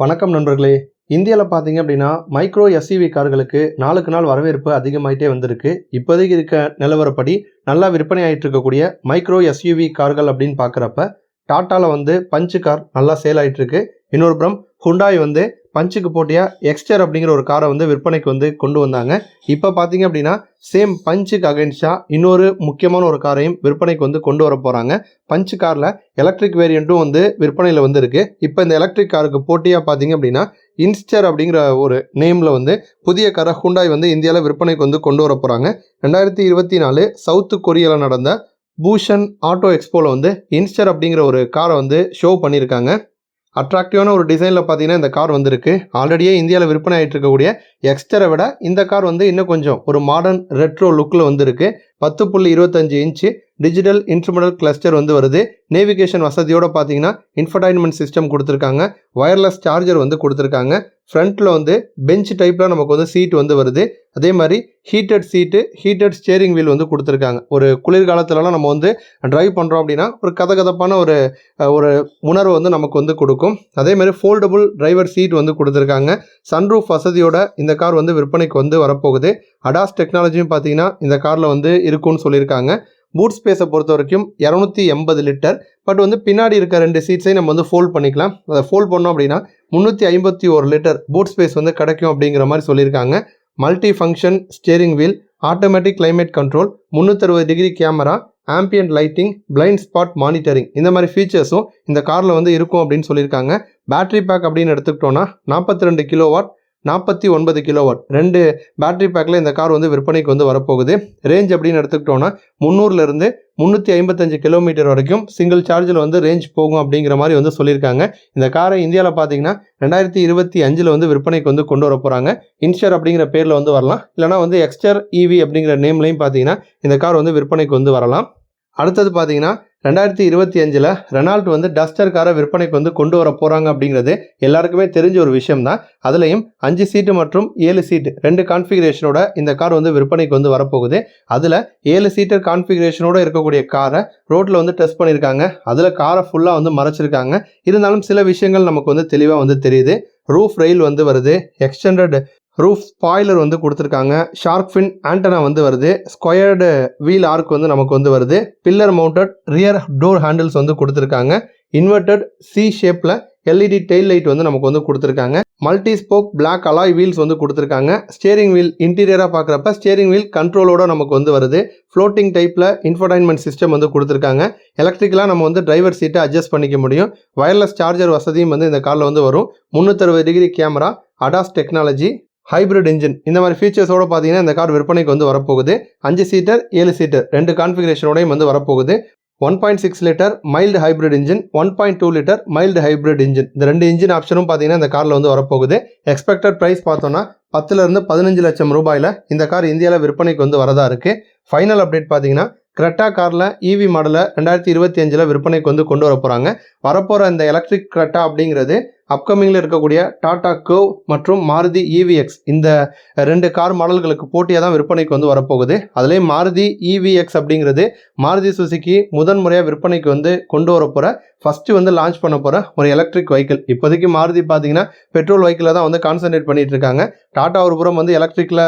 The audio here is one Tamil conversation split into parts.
வணக்கம் நண்பர்களே. இந்தியாவில் பார்த்தீங்க அப்படின்னா மைக்ரோ எஸ்யூவி கார்களுக்கு நாளுக்கு நாள் வரவேற்பு அதிகமாயிட்டே வந்திருக்கு. இப்போதைக்கு இருக்க நிலவரப்படி நல்லா விற்பனை ஆகிட்டு இருக்கக்கூடிய மைக்ரோ எஸ்யூவி கார்கள் அப்படின்னு பார்க்குறப்ப டாட்டாவில் வந்து பஞ்சு கார் நல்லா சேல் ஆகிட்டுருக்கு இன்னொரு புறம் ஹுண்டாய் வந்து பஞ்சுக்கு போட்டியாக எக்ஸ்டர் அப்படிங்கிற ஒரு காரை வந்து விற்பனைக்கு வந்து கொண்டு வந்தாங்க. இப்போ பார்த்தீங்க அப்படின்னா சேம் பஞ்சுக்கு அகைன்ஸ்டாக இன்னொரு முக்கியமான ஒரு காரையும் விற்பனைக்கு வந்து கொண்டு வர போகிறாங்க பஞ்சு காரில் எலக்ட்ரிக் வேரியண்ட்டும் வந்து விற்பனையில் வந்திருக்கு. இப்போ இந்த எலக்ட்ரிக் காருக்கு போட்டியாக பார்த்தீங்க அப்படின்னா இன்ஸ்டர் அப்படிங்கிற ஒரு நேமில் வந்து புதிய காரை ஹுண்டாய் வந்து இந்தியாவில் விற்பனைக்கு வந்து கொண்டு வர போகிறாங்க ரெண்டாயிரத்தி இருபத்தி நாலு சவுத்து கொரியாவில் நடந்த பூஷன் ஆட்டோ எக்ஸ்போவில் வந்து இன்ஸ்டர் அப்படிங்கிற ஒரு காரை வந்து ஷோ பண்ணியிருக்காங்க. அட்ராக்டிவான ஒரு டிசைனில் பார்த்தீங்கன்னா இந்த கார் வந்திருக்கு. ஆல்ரெடியே இந்தியாவில் விற்பனை ஆகிட்டு இருக்கக்கூடிய எக்ஸ்டரை விட இந்த கார் வந்து இன்னும் கொஞ்சம் ஒரு மாடர்ன் ரெட்ரோ லுக்கில் வந்திருக்கு. பத்து புள்ளி இருபத்தஞ்சு இன்ச்சு டிஜிட்டல் இன்ஸ்ட்ருமெண்டல் கிளஸ்டர் வந்து வருது. நேவிகேஷன் வசதியோட பார்த்தீங்கன்னா இன்ஃபர்டைன்மெண்ட் சிஸ்டம் கொடுத்துருக்காங்க. ஒயர்லெஸ் சார்ஜர் வந்து கொடுத்துருக்காங்க. ஃப்ரண்ட்டில் வந்து பெஞ்ச் டைப்பில் நமக்கு வந்து சீட் வந்து வருது. அதே மாதிரி heated seat heated steering wheel வந்து கொடுத்துருக்காங்க. ஒரு குளிர்காலத்துலலாம் நம்ம வந்து ட்ரைவ் பண்ணுறோம் அப்படின்னா ஒரு கதகதப்பான ஒரு ஒரு உணர்வு வந்து நமக்கு வந்து கொடுக்கும். அதே மாதிரி ஃபோல்டபுள் டிரைவர் சீட் வந்து கொடுத்துருக்காங்க. சன்ரூஃப் வசதியோட இந்த கார் வந்து விற்பனைக்கு வந்து வரப்போகுது. அடாஸ் டெக்னாலஜியும் பார்த்தீங்கன்னா இந்த காரில் வந்து இருக்கும்னு சொல்லியிருக்காங்க. பூட் ஸ்பேஸை பொறுத்த வரைக்கும் இரநூத்தி எண்பது லிட்டர் பட் வந்து பின்னாடி இருக்க ரெண்டு சீட்ஸையும் நம்ம வந்து ஃபோல்ட் பண்ணிக்கலாம். அதை ஃபோல்ட் பண்ணோம் அப்படின்னா முந்நூற்றி ஐம்பத்தி ஒரு லிட்டர் பூட் ஸ்பேஸ் வந்து கிடைக்கும் அப்படிங்கிற மாதிரி சொல்லியிருக்காங்க. Multi function steering wheel automatic climate control முந்நூற்றறுபது degree camera ambient lighting blind spot monitoring இந்த மாதிரி ஃபீச்சர்ஸும் இந்த காரில் வந்து இருக்கும் அப்படின்னு சொல்லியிருக்காங்க. பேட்டரி பேக் அப்படின்னு எடுத்துக்கிட்டோன்னா நாற்பத்தி ரெண்டு கிலோவாட் நாற்பத்தி ஒன்பது கிலோவாட் ரெண்டு பேட்டரி பேக்கில் இந்த கார் வந்து விற்பனைக்கு வந்து வரப்போகுது. ரேஞ்ச் அப்படின்னு எடுத்துக்கிட்டோன்னா முந்நூறுலேருந்து முந்நூற்றி ஐம்பத்தஞ்சு கிலோமீட்டர் வரைக்கும் சிங்கிள் சார்ஜில் வந்து ரேஞ்ச் போகும் அப்படிங்கிற மாதிரி வந்து சொல்லியிருக்காங்க. இந்த காரை இந்தியாவில் பார்த்தீங்கன்னா ரெண்டாயிரத்தி இருபத்தி அஞ்சில் வந்து விற்பனைக்கு வந்து கொண்டு வர போகிறாங்க இன்ஷர் அப்படிங்கிற பேரில் வந்து வரலாம். இல்லைனா வந்து எக்ஸ்டர் இவி அப்படிங்கிற நேம்லையும் பார்த்தீங்கன்னா இந்த கார் வந்து விற்பனைக்கு வந்து வரலாம். அடுத்தது பார்த்தீங்கன்னா ரெண்டாயிரத்தி இருபத்தி அஞ்சில் ரெனால்ட் வந்து டஸ்டர் காரை விற்பனைக்கு வந்து கொண்டு வர போகிறாங்க அப்படிங்கிறது எல்லாருக்குமே தெரிஞ்ச ஒரு விஷயம் தான் அதுலேயும் அஞ்சு சீட்டு மற்றும் ஏழு சீட்டு ரெண்டு கான்ஃபிகரேஷனோட இந்த கார் வந்து விற்பனைக்கு வந்து வரப்போகுது. அதில் ஏழு சீட்டர் கான்ஃபிகரேஷனோட இருக்கக்கூடிய காரை ரோட்டில் வந்து டெஸ்ட் பண்ணியிருக்காங்க அதில் காரை ஃபுல்லாக வந்து மறைச்சிருக்காங்க. இருந்தாலும் சில விஷயங்கள் நமக்கு வந்து தெளிவாக வந்து தெரியுது. ரூஃப் ரெயில் வந்து வருது. எக்ஸ்டெண்டட் ரூஃப் ஸ்பாய்லர் வந்து கொடுத்துருக்காங்க. ஷார்க் ஃபின் ஆண்டனா வந்து வருது. ஸ்கொயர்டு வீல் ஆர்க் வந்து நமக்கு வந்து வருது. Pillar mounted rear door handles வந்து கொடுத்துருக்காங்க. இன்வெர்டட் சி ஷேப்பில் எல்இடி டெயில் லைட் வந்து நமக்கு வந்து கொடுத்துருக்காங்க. Multi spoke black alloy wheels வந்து கொடுத்துருக்காங்க. ஸ்டேரிங் வீல் இன்டீரியராக பார்க்குறப்ப ஸ்டேரிங் வீல் கண்ட்ரோலோட நமக்கு வந்து வருது. ஃப்ளோட்டிங் டைப்பில் இன்ஃபர்டைன்மெண்ட் சிஸ்டம் வந்து கொடுத்துருக்காங்க. எலக்ட்ரிக்கலாக நம்ம வந்து டிரைவர் சீட்டை அட்ஜஸ்ட் பண்ணிக்க முடியும். வயர்லெஸ் சார்ஜர் வசதியும் வந்து இந்த காரில் வந்து வரும். முந்நூற்றறுபது degree camera ADAS technology hybrid engine இந்த மாதிரி ஃபீச்சர்ஸோட பார்த்தீங்கன்னா இந்த கார் விற்பனைக்கு வந்து வரப்போகுது. அஞ்சு சீட்டர் ஏழு சீட்டர் ரெண்டு கான்ஃபிகரேஷனோடையும் வந்து வரப்போகுது. One point six litre mild hybrid engine one point two litre mild hybrid engine இந்த ரெண்டு இன்ஜின் ஆப்ஷனும் பார்த்தீங்கன்னா இந்த காரில் வந்து வரப்போகுது. எக்ஸ்பெக்டட் ப்ரைஸ் பார்த்தோன்னா பத்துலேருந்து பதினஞ்சு லட்சம் ரூபாயில் இந்த கார் இந்தியாவில் விற்பனைக்கு வந்து வரதா இருக்குது ஃபைனல் அப்டேட் பார்த்தீங்கன்னா கிரெட்டா காரில் இவி மாடலை ரெண்டாயிரத்தி இருபத்தி அஞ்சில் விற்பனைக்கு வந்து கொண்டு வர போகிறாங்க வரப்போகிற இந்த எலக்ட்ரிக் கிரெட்டா அப்படிங்கிறது அப்கமிங்கில் இருக்கக்கூடிய டாடா கோவ் மற்றும் மாருதி இவிஎக்ஸ் இந்த ரெண்டு கார் மாடல்களுக்கு போட்டியாக தான் விற்பனைக்கு வந்து வரப்போகுது. அதுலேயும் மாருதி இவிஎக்ஸ் அப்படிங்கிறது மாருதி சுசுக்கி முதன் முறையாக விற்பனைக்கு வந்து கொண்டு வர போகிற ஃபஸ்ட்டு வந்து லான்ச் பண்ண போகிற ஒரு எலக்ட்ரிக் வெஹிக்கிள் இப்போதைக்கு மாருதி பார்த்தீங்கன்னா பெட்ரோல் வெஹிக்கிளில் தான் வந்து கான்சென்ட்ரேட் பண்ணிகிட்டு இருக்காங்க. டாடா ஒரு புறம் வந்து எலக்ட்ரிக்கில்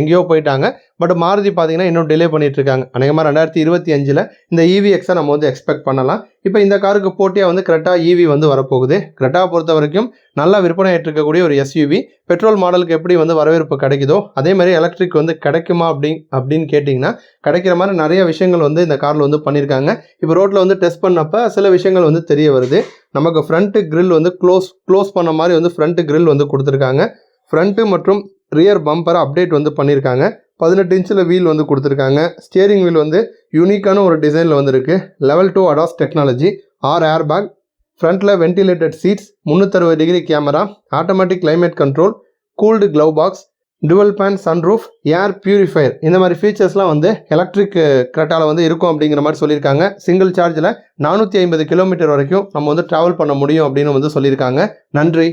எங்கேயோ போயிட்டாங்க. பட் மாருதி பார்த்தீங்கன்னா இன்னும் டிலே பண்ணிட்டு இருக்காங்க அநேகமாக ரெண்டாயிரத்தி இருபத்தி அஞ்சில் இந்த இவிஎக்ஸை நம்ம வந்து எக்ஸ்பெக்ட் பண்ணலாம். இப்போ இந்த காருக்கு போட்டியாக வந்து கிரெட்டா இவி வந்து வரப்போகுது. கிரெட்டாவை பொறுத்த வரைக்கும் நல்லா விற்பனை ஆயிட்டு இருக்கக்கூடிய ஒரு எஸ்யூவி பெட்ரோல் மாடலுக்கு எப்படி வந்து வரவேற்பு கிடைக்குதோ அதே மாதிரி எலக்ட்ரிக் வந்து கிடைக்குமா அப்படி அப்படின்னு கேட்டிங்கன்னா கிடைக்கிற மாதிரி நிறைய விஷயங்கள் வந்து இந்த காரில் வந்து பண்ணியிருக்காங்க இப்போ ரோட்டில் வந்து டெஸ்ட் பண்ணப்போ சில விஷயங்கள் வந்து தெரிய வருது. நமக்கு ஃப்ரண்ட்டு க்ரில் வந்து க்ளோஸ் க்ளோஸ் பண்ண மாதிரி வந்து ஃப்ரண்ட்டு க்ரில் வந்து கொடுத்துருக்காங்க. ஃப்ரண்ட்டு மற்றும் ரியர் பம்பரை அப்டேட் வந்து பண்ணியிருக்காங்க பதினெட்டு இன்ச்சில் வீல் வந்து கொடுத்துருக்காங்க. ஸ்டியரிங் வீல் வந்து யூனிக்கான ஒரு டிசைனில் வந்துருக்கு. Level two ADAS technology or air bag ஃப்ரண்ட்டில் ventilated seats முந்நூற்றறுபது degree camera automatic climate control cooled glove box dual pane sunroof air purifier இந்த மாதிரி ஃபீச்சர்ஸ்லாம் வந்து எலக்ட்ரிக் கிரெட்டாவில் வந்து இருக்கும் அப்படிங்கிற மாதிரி சொல்லியிருக்காங்க. சிங்கிள் சார்ஜில் நானூற்றி ஐம்பது கிலோமீட்டர் வரைக்கும் நம்ம வந்து ட்ராவல் பண்ண முடியும் அப்படின்னு வந்து சொல்லியிருக்காங்க. நன்றி.